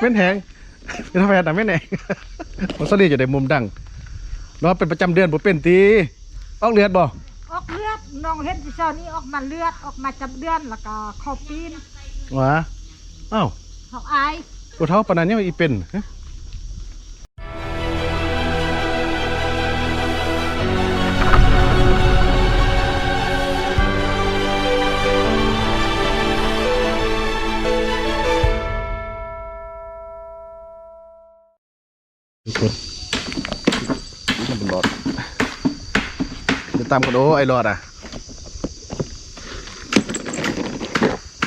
เม่นแหงเป็นแฟนแต่เม่นแหงมันสลีจะได้มุมดังเนาะเป็นประจำเดือนบ่เป็นตีออกเลือดบ่ออกเลือดน้องเห็นที่เช้านี้ออกมาเลือดออกมาจำเดือนแล้วก็คอปีนหวาอ้าวเขาอายตัวเท่าปานนั้นยังอีเป็นฮะ หลอดจะตามกันโอ้ไอ้หลอดอะ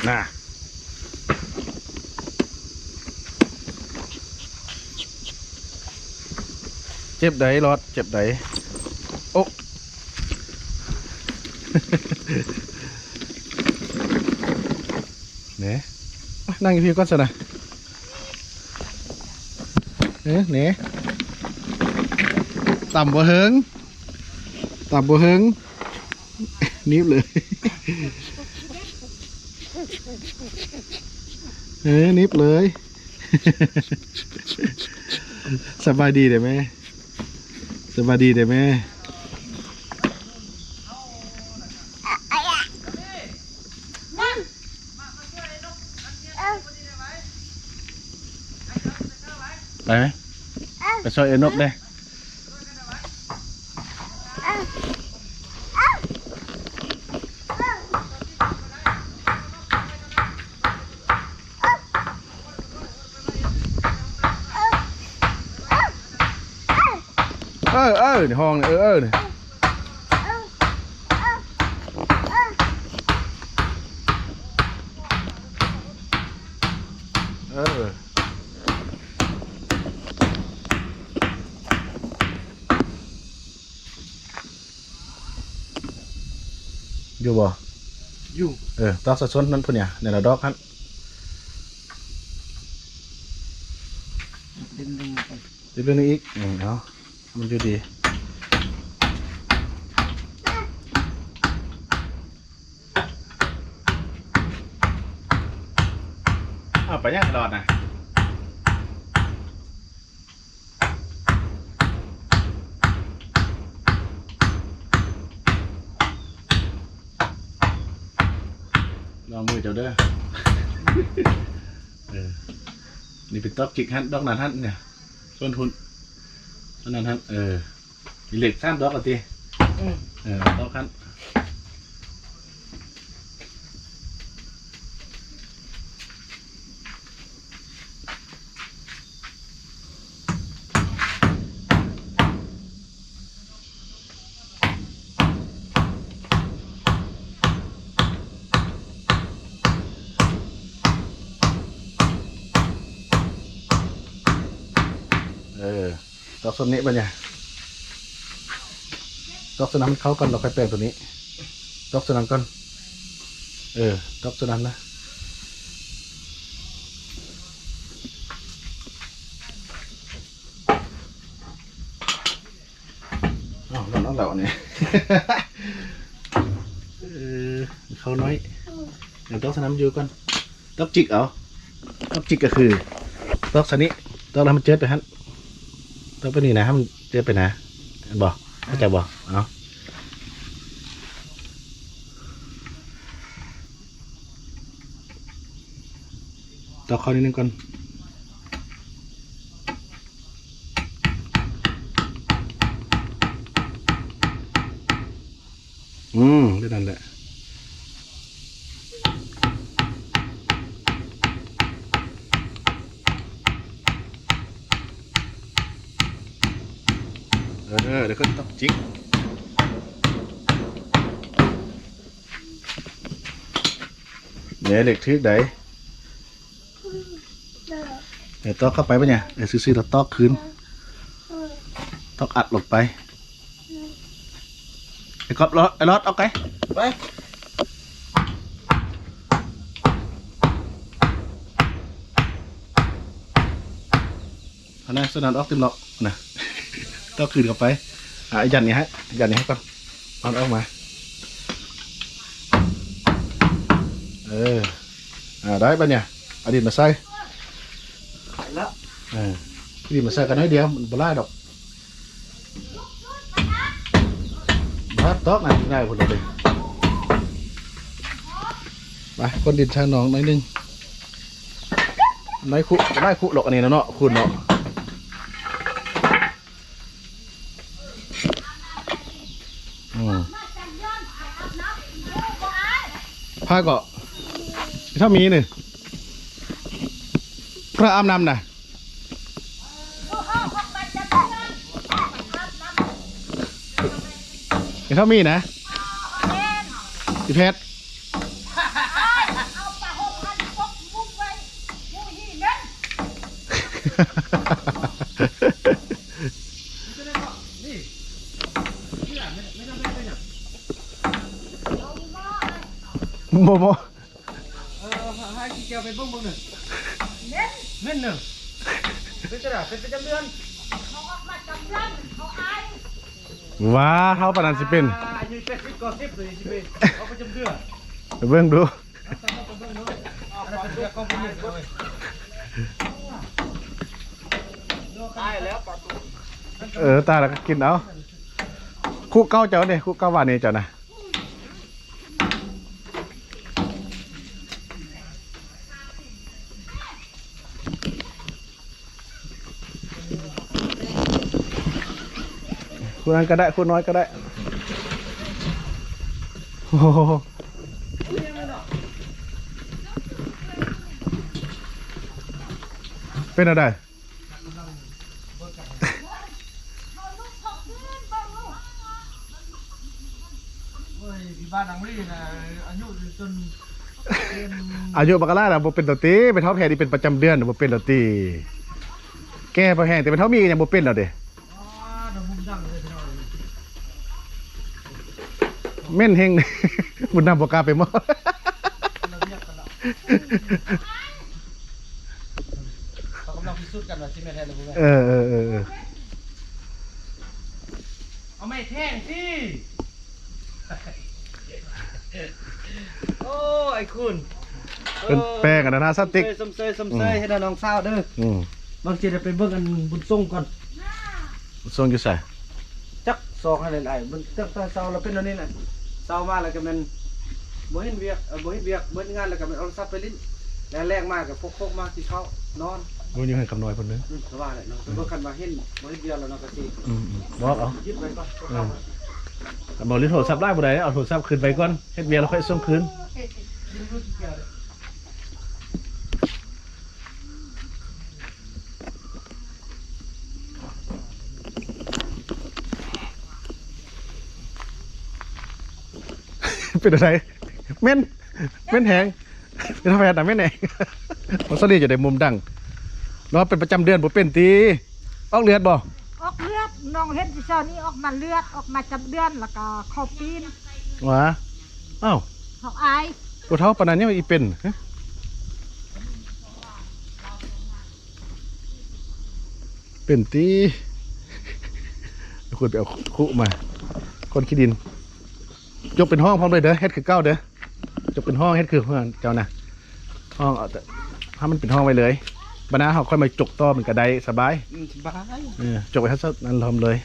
น่ะเจ็บไดรอด เจ็บไดโอ้เนี่ยนั่งอยู่พี่ก่อนสินะเอ๊ะเนี่ย ต่ำบ่เฮิงต่ำบ่เฮิงนิบเลยเอ้นิบเลย สบายดีเด้อแม่สบายดีเด้อแม่ไปไหมไปช่วยเอ็นบได้ ออเออในห้องเออเออเอออยู่บ่อยู่เออดอกสะสนนั่นพุ่นเนี่ยเนี่ยละดอกฮันดึงดึงไปเดี๋ยวเรื่องนี้อีกอืมเอาะ มันอยู่ดีอ้าวไปยังตลอดนะลองมือเจ้าเด้อ เออ นี่เป็นต๊อกจิกฮันดอกนันฮันเนี่ย ส่วนทุน อันนั้นฮันเออมีเหล็กสามดอกกันทีอืม เออดอกฮันเออ ดอกส้นนี้ปะเนี่ยดอกสนามเข้ากันเราค่อยแปลงตัวนี้ดอกสนามก่อนเออดอกสนามนะอ้าวมันเอาเหล่าเนี่ยเออเขาน้อยเดี๋ยวดอกสนามอยู่ก่อนดอกจิกเอาดอกจิกก็คือดอกสนิดอกแล้วมันเจิดไปฮัน ต้องไปนี่นะให้มันเจอไปนะบอกเข้าใจบอกเอาต่อข้อนิดนึงก่อนอืมได้นั่นแหละ เออเดี๋ยวก็ต้องจิกเนี่ยเหล็กทึกไหนเดี๋ยวตอกเข้าไปปะเนี่ยเดี๋ยวซื้อๆเราตอกคืนตอกอัดลงไปไอ้ก๊อฟรอดไอ้รอดเอาไกไปเอานะสนานออกเต็มหรอกนะ ตอกคืนเข้าไป อะไอ้ยันนี่ฮะยันนี่ให้ก่อนเอาออกมา เออ อ่าได้ปะเนี่ยเอาดินมาใส่แล้วเออดีมาใส่กันน้อยเดียวมันบ่ไล่ดอกบัดตอกน่ะง่ายพุ่นเราเลยไปคนดินชาหนองหน่อยหนึงน้อยคุไล่คุหรอกอันนี้นะเนาะคุณเนาะอืม ผ้ากาะถ้ามีหนึ่งพระอามนำน่ะเดี๋ยวเขามีนะพี่เพชรเอา ปลาหกพันพกมุกไว้มุกหีเล่นโมโมเออให้กี่แก้วไปเบิ่งเบิ่งหนึ่งเล่นเม่นหนึ่งเป็นจะได้เป็นประจำเดือนเขาออกมาจำเดือนเขาอายว้าเท่าปานนันสิเป็นอายุเป็ดสิบก็สิบเลยสิเป็นเอาประจำเดือนไปเบิ่งดูเอาประจำเดือนก็เป็นหนึ่งเลยตายแล้วปะตูเออตายแล้วก็กินเอาคู่เก้าเจ้าเนี่ยคู่เก้าหวานนี่เจ้านะ คู่นั้นก็ได้คู่น้อยก็ได้โอ้โหเป็นอะไรโอ้ยที่บ้านนางลี่นะอายุจนเป็นอายุบักลาน่ะบ่เป็นตัวตีเป็นเท่าแพนี่เป็นประจำเดือนน่ะบ่เป็นตัวตีแก้บ่แห้งแต่เป็นเท่ามีก็ยังบ่เป็นแล้วเด้อ๋อดมุมดังเลยพี่น้อง เม่นเฮงบุญนำบ่กล้าไปหมอเราเรียกกันแล้วเขากำลังพิสูจน์กันว่าที่แม่แท้หรือไม่เออเออเออเออเอาไม่แท่งสิโอ้ไอ้คุณเป็นแป้งอันนั้นนะสติ๊กสมเซยสมเซยให้น้องสาวเด้ออืมบางทีจะไปเบิ่งอันบุญส่งก่อนส่งอยู่ใส่จักซองให้หลายๆมันตั้งแต่เช้าเราเป็นอันนี้น่ะ เช้ามาแล้วก็มันบ่เห็นเวียกเอ่อบ่เห็นเวียกเบิ่งงานแล้วก็มันเอาโทรศัพท์ไปลิ้นแล้วแรงมากก็พกๆมาที่เขานอนบ่อยู่ให้คำน้อยเพิ่นเด้ออืมก็ว่าแหละเนาะเบิ่งกันว่าเห็นบ่เห็นเวียกแล้วเนาะก็สิอืมอืมบอกเอายึดไว้ก่อนเออถ้าบ่ลิโทรศัพท์ได้บ่ได้เอาโทรศัพท์คืนไปก่อนเฮ็ดเบียร์แล้วค่อยส่งคืน ยึดรู้สึก เกี่ยวเลยเป็นอะไรเม่นเม่นแหงเป็นแฟนน่ะเม่นแหงบ่สลีจะได้มุมดังเนาะเป็นประจำเดือนบ่เป็นติออกเลือดบ่ออกเลือดน้องเห็นที่เช้านี้ออกมาเลือดออกมาจำเดือนแล้วก็เขอปีนหวาอ้าวเขาอายผู้เฒ่าปานนั้นยังอีเป็นฮะเป็นตีคุยไปเอาคุมา คนขี้ดิน จกเป็นห้องพร้อมเลยเด้อเฮ็ดคือเก้าเด้อจกเป็นห้องเฮ็ดคือเพื่อนเจ้านะห้องเอาแต่ถ้ามันเป็นห้องไว้เลยบรรณาเขาค่อยมาจกต่อมันกระไดสบายอืมสบายเออจกไปทัศนั้นทำเลย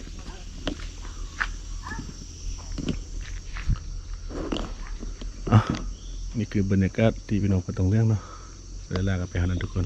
อะนี่คือบรรยากาศที่พี่น้องก็ต้องเรื่องเนาะเวลากันไปหานั้นทุกคน